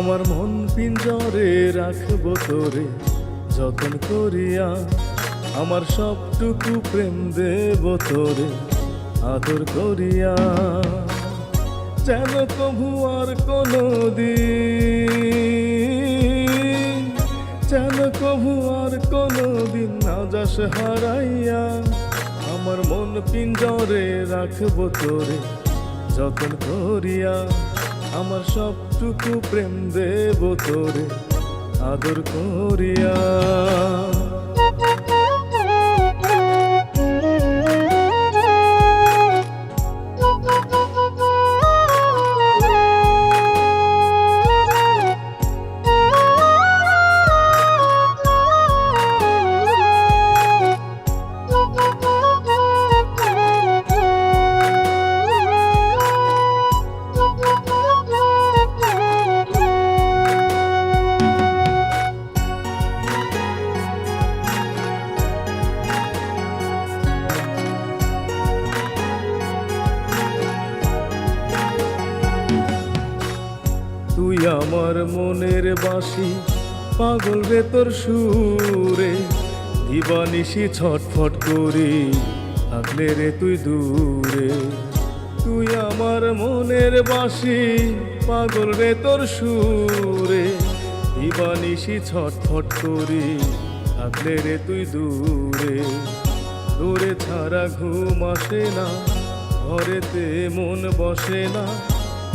আমার মন পিঞ্জরে রাখব তোরে, যতন করিয়া আমার সবটুকু প্রেম দেব তোরে, আদর করিয়া। যেন কভু আর কোনো দিন যেন কভু আর কোনো দিন না যাস হারাইয়া, আমার মন পিঞ্জরে রাখব তোরে, যতন করিয়া। আমার সবটুকু প্রেম দেব তোরে আদর করিয়া। আমার মনের বাসি পাগল রে তোর সুরে। দিবানিসি ছটফট করি, থাকলে রে তুই দূরে। তুই আমার মনের বাসি পাগল রে তোর সুরে। দিবানিসি ছটফট করি, থাকলে রে তুই দূরে। দূরে ছাড়া ঘুম আসে না, ঘরেতে মন বসে না।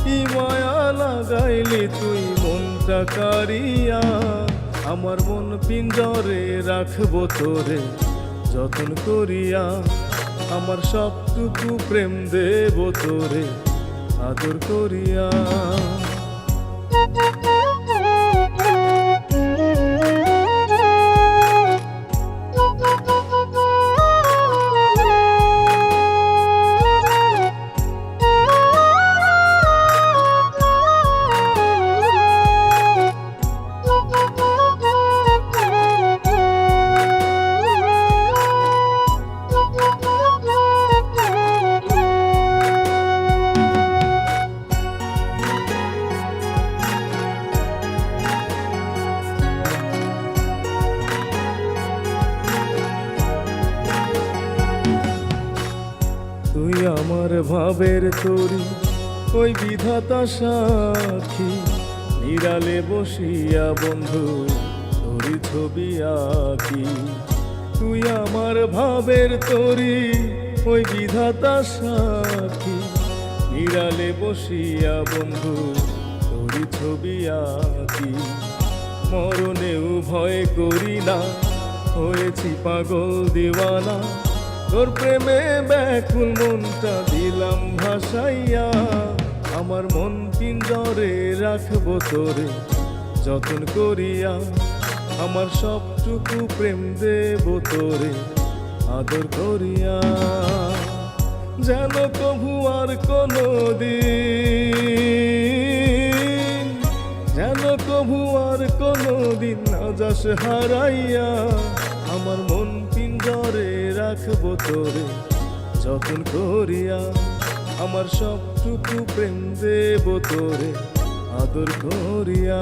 কি মায়া লাগাইলি তুই মনটা কারিয়া আমার মন পিঞ্জরে রাখব তোরে যতন করিয়া। আমার সবটুকু প্রেম দেব তোরে আদর করিয়া। আমার ভাবের তরি ওই বিধাতা সাক্ষী। নিরালে বসিয়া বন্ধু তোরি ছবি আঁকি। তুই আমার ভাবের তরি, ওই বিধাতা সাক্ষী। নিরালে বসিয়া বন্ধু তোরি ছবি আঁকি। মরণেও ভয় করি না, হয়েছি পাগল দিওয়ানা। তোর প্রেমে ব্যাকুল মনটা দিলাম ভাসাইয়া। আমার মন পিঞ্জরে রাখব তোরে, যতন করিয়া আমার সবটুকু প্রেম দেব তোরে, আদর করিয়া। যেন কভু আর কোনো দিন যেন কভু আর কোনো দিন যাস হারাইয়া, আমার মন পিঞ্জরে রাখব তোরে যতন করিয়া আমার সবটুকু প্রেম দেব তোরে আদর করিয়া।